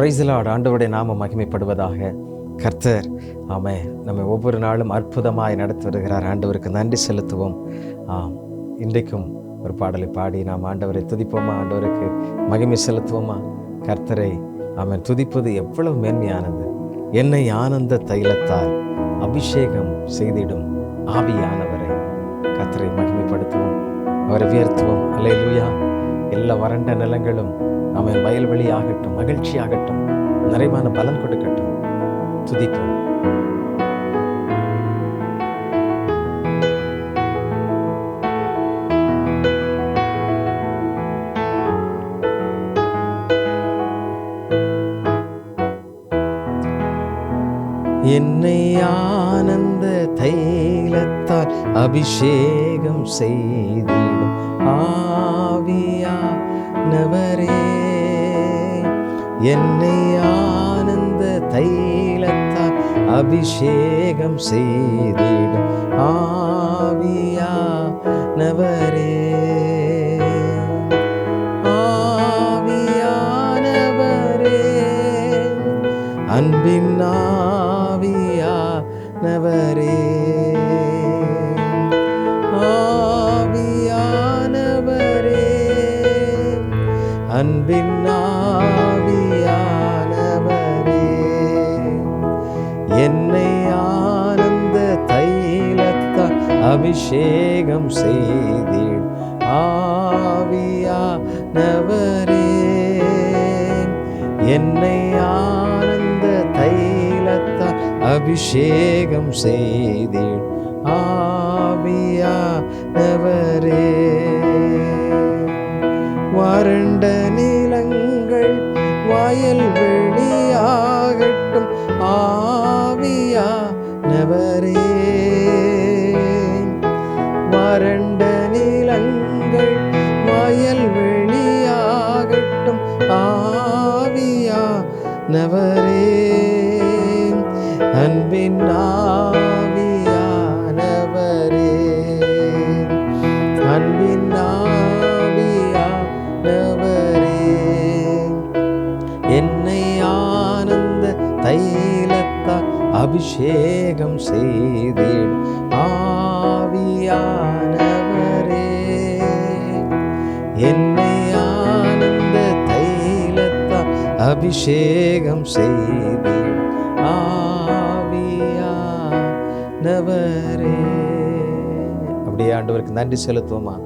பிரைஸ்லாட் ஆண்டவருடைய நாம மகிமைப்படுவதாக. கர்த்தர் ஆமே நம்ம ஒவ்வொரு நாளும் அற்புதமாய் நடத்தி வருகிறார். ஆண்டவருக்கு நன்றி செலுத்துவோம். ஆம் இன்றைக்கும் ஒரு பாடலை பாடி நாம் ஆண்டவரை துதிப்போமா? ஆண்டவருக்கு மகிமை செலுத்துவோமா? கர்த்தரை அவன் துதிப்பது எவ்வளவு மேன்மையானது. என்னை ஆனந்த தைலத்தால் அபிஷேகம் செய்திடும் ஆவியானவரை. கர்த்தரை மகிமைப்படுத்துவோம். அவரை உயர்த்துவோம். அல்லையா எல்லா வறண்ட நிலங்களும் நம்ம வயல்வெளி ஆகட்டும் மகிழ்ச்சி ஆகட்டும் நிறைவான பலன் கொடுக்கட்டும். துதிப்போம். என்னை ஆனந்த தைலத்தால் அபிஷேகம் செய்திடும். ஆவியானவரே என்னை ஆனந்த தைலத்தால் அபிஷேகம் செய்திடும். ஆவியானவரே ஆவியானவரே அன்பின் ஆவியானவரே ஆவியானவரே அன்பின் அபிஷேகம் செய்தீர். ஆவியானவரே என்னை ஆனந்த தைலத்தால் அபிஷேகம் செய்தீர். ஆவியானவரே வறண்ட நிலங்கள் வாயல் நவரே அன்பின் ஆவியானவரே. அன்பின் ஆவியானவரே. என்னை ஆனந்த தைலத்தால் அபிஷேகம் செய்தீடு ஆவியா தைலத்தால் அபிஷேகம் செய்தீடு ஆண்டவருக்கு நன்றி செலுத்துவோமா?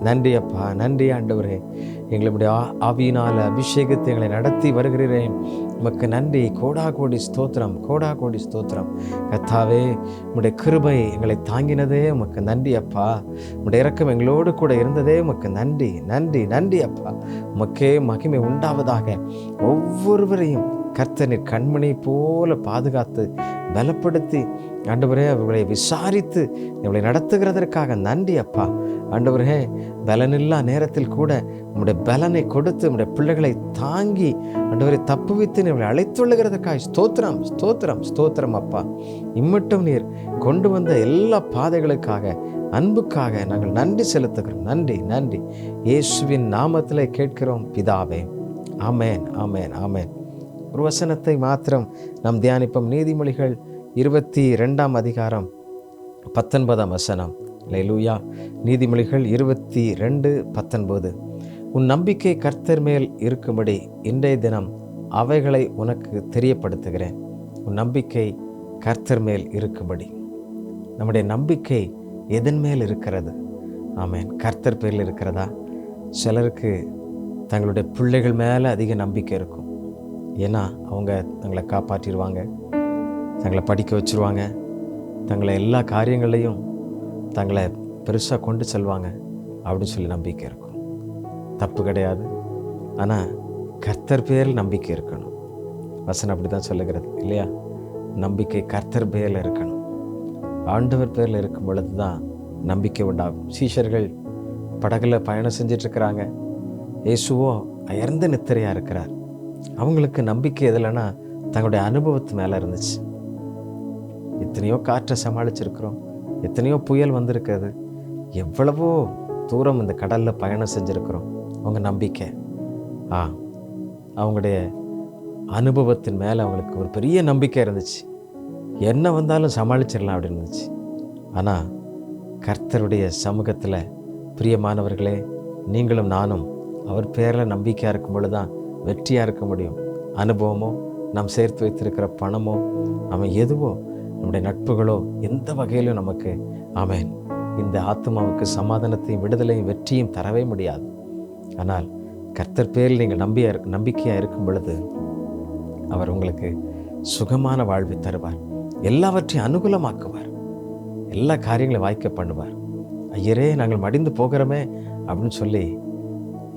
நன்றி அப்பா நன்றி ஆண்டவரே. எங்களுடைய ஆவியினால் அபிஷேகத்தை எங்களை நடத்தி வருகிறேன் உமக்கு நன்றி. கோடா கோடி ஸ்தோத்திரம் கோடா கோடி ஸ்தோத்திரம். கத்தாவே உங்களுடைய கிருபை எங்களை தாங்கினதே உமக்கு நன்றி அப்பா. உங்களுடைய இறக்கம் எங்களோடு கூட இருந்ததே உமக்கு நன்றி நன்றி நன்றி அப்பா. உமக்கே மகிமை உண்டாவதாக. ஒவ்வொருவரையும் கர்த்தனின் கண்மணி போல பாதுகாத்து பலப்படுத்தி ஆண்டவரே அவர்களை விசாரித்து இவளை நடத்துகிறதற்காக நன்றி அப்பா. ஆண்டவரே பலனில்லா நேரத்தில் கூட உங்களுடைய பலனை கொடுத்து உங்களுடைய பிள்ளைகளை தாங்கி ஆண்டவரை தப்புவித்து இவளை அழைத்துள்ளுகிறதற்காக ஸ்தோத்திரம் ஸ்தோத்திரம் ஸ்தோத்திரம் அப்பா. இம்மட்டும் நீர் கொண்டு வந்த எல்லா பாதைகளுக்காக அன்புக்காக நாங்கள் நன்றி செலுத்துகிறோம். நன்றி நன்றி. இயேசுவின் நாமத்திலே கேட்கிறோம் பிதாவே. ஆமேன் ஆமேன் ஆமேன். ஒரு வசனத்தை மாத்திரம் நாம் தியானிப்போம். நீதிமொழிகள் இருபத்தி ரெண்டாம் அதிகாரம் பத்தொன்பதாம் வசனம். லைலூயா நீதிமொழிகள் இருபத்தி ரெண்டு பத்தொன்பது. உன் நம்பிக்கை கர்த்தர் மேல் இருக்கும்படி இன்றைய தினம் அவைகளை உனக்கு தெரியப்படுத்துகிறேன். உன் நம்பிக்கை கர்த்தர் மேல் இருக்கும்படி. நம்முடைய நம்பிக்கை எதன் மேல் இருக்கிறது? ஆமேன். கர்த்தர் பேரில் இருக்கிறதா? சிலருக்கு தங்களுடைய பிள்ளைகள் மேலே அதிக நம்பிக்கை இருக்கும். ஏன்னா அவங்க தங்களை காப்பாற்றிடுவாங்க தங்களை படிக்க வச்சிருவாங்க தங்களை எல்லா காரியங்களையும் தங்களை பெருசாக கொண்டு செல்வாங்க அப்படின்னு சொல்லி நம்பிக்கை இருக்கும் தப்பு கிடையாது. ஆனால் கர்த்தர் பேரில் நம்பிக்கை இருக்கணும். வசனம் அப்படி தான் சொல்லுகிறது இல்லையா? நம்பிக்கை கர்த்தர் பேரில் இருக்கணும். ஆண்டவர் பேரில் இருக்கும் பொழுது தான் நம்பிக்கை உண்டாகும். சீஷர்கள் படகுல பயணம் செஞ்சிட்ருக்கிறாங்க இயேசுவோ அயர்ந்த நித்திரையாக இருக்கிறார். அவங்களுக்கு நம்பிக்கை எதுலன்னா தங்களுடைய அனுபவத்து மேலே இருந்துச்சு. எத்தனையோ காற்றை சமாளிச்சிருக்கிறோம். எத்தனையோ புயல் வந்திருக்காது எவ்வளவோ தூரம் இந்த கடலில் பயணம் செஞ்சுருக்கிறோம். அவங்க நம்பிக்கை. ஆ அவங்களுடைய அனுபவத்தின் மேலே அவங்களுக்கு ஒரு பெரிய நம்பிக்கை இருந்துச்சு. என்ன வந்தாலும் சமாளிச்சிடலாம் அப்படின்னு இருந்துச்சு. ஆனால் கர்த்தருடைய சமூகத்தில் பிரியமானவர்களே நீங்களும் நானும் அவர் பேரில் நம்பிக்கையாக இருக்கும் பொழுது தான் வெற்றியாக இருக்க முடியும். அனுபவமோ நாம் சேர்த்து வைத்திருக்கிற பணமோ அவன் எதுவோ நம்முடைய நட்புகளோ எந்த வகையிலும் நமக்கு ஆமென். இந்த ஆத்மாவுக்கு சமாதானத்தையும் விடுதலையும் வெற்றியும் தரவே முடியாது. ஆனால் கர்த்தர் பேரில் நீங்கள் நம்பியா நம்பிக்கையாக இருக்கும் பொழுது அவர் உங்களுக்கு சுகமான வாழ்வை தருவார். எல்லாவற்றையும் அனுகூலமாக்குவார். எல்லா காரியங்களையும் வாய்க்க பண்ணுவார். ஐயரே நாங்கள் மடிந்து போகிறோமே அப்படின்னு சொல்லி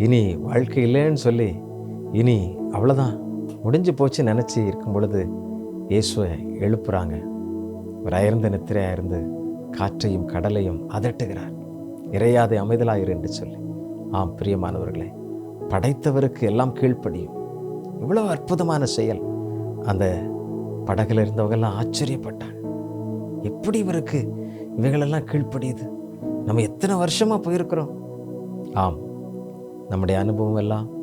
இனி வாழ்க்கை இல்லைன்னு சொல்லி இனி அவ்வளோதான் முடிஞ்சு போச்சு நினச்சி இருக்கும் பொழுது இயேசுவை எழுப்புறாங்க. ஒரு அயர்ந்த நித்திரையாக இருந்து காற்றையும் கடலையும் அதட்டுகிறார். இறையாதை அமைதலாயிரு என்று சொல்லி. ஆம் பிரியமானவர்களே படைத்தவருக்கு எல்லாம் கீழ்ப்படியும். இவ்வளவு அற்புதமான செயல். அந்த படகுல இருந்தவங்கெல்லாம் ஆச்சரியப்பட்டாங்க. எப்படி இவருக்கு இவைகளெல்லாம் கீழ்ப்படியுது? நம்ம எத்தனை வருஷமாக போயிருக்கிறோம்? ஆம் நம்முடைய அனுபவம் எல்லாம்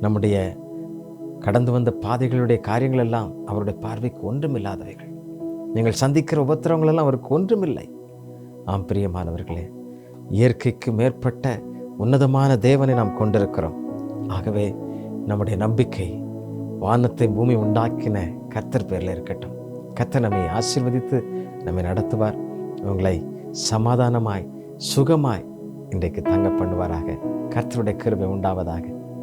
நம்முடைய கடந்து வந்த பாதைகளுடைய காரியங்கள் எல்லாம் அவருடைய பார்வைக்கு ஒன்றுமில்லாதவைகள். நீங்கள் சந்திக்கிற உபத்திரவங்கள் எல்லாம் அவருக்கு ஒன்றுமில்லை. ஆம் பிரியமானவர்களே இயற்கைக்கு மேற்பட்ட உன்னதமான தேவனை நாம் கொண்டிருக்கிறோம். ஆகவே நம்முடைய நம்பிக்கை வானத்தை பூமி உண்டாக்கின கர்த்தர் பேரில் இருக்கட்டும். கத்தர் நம்மை ஆசிர்வதித்து நம்மை நடத்துவார். உங்களை சமாதானமாய் சுகமாய் இன்றைக்கு தங்க பண்ணுவாராக. கர்த்தருடைய கிருபை உண்டாவதாக.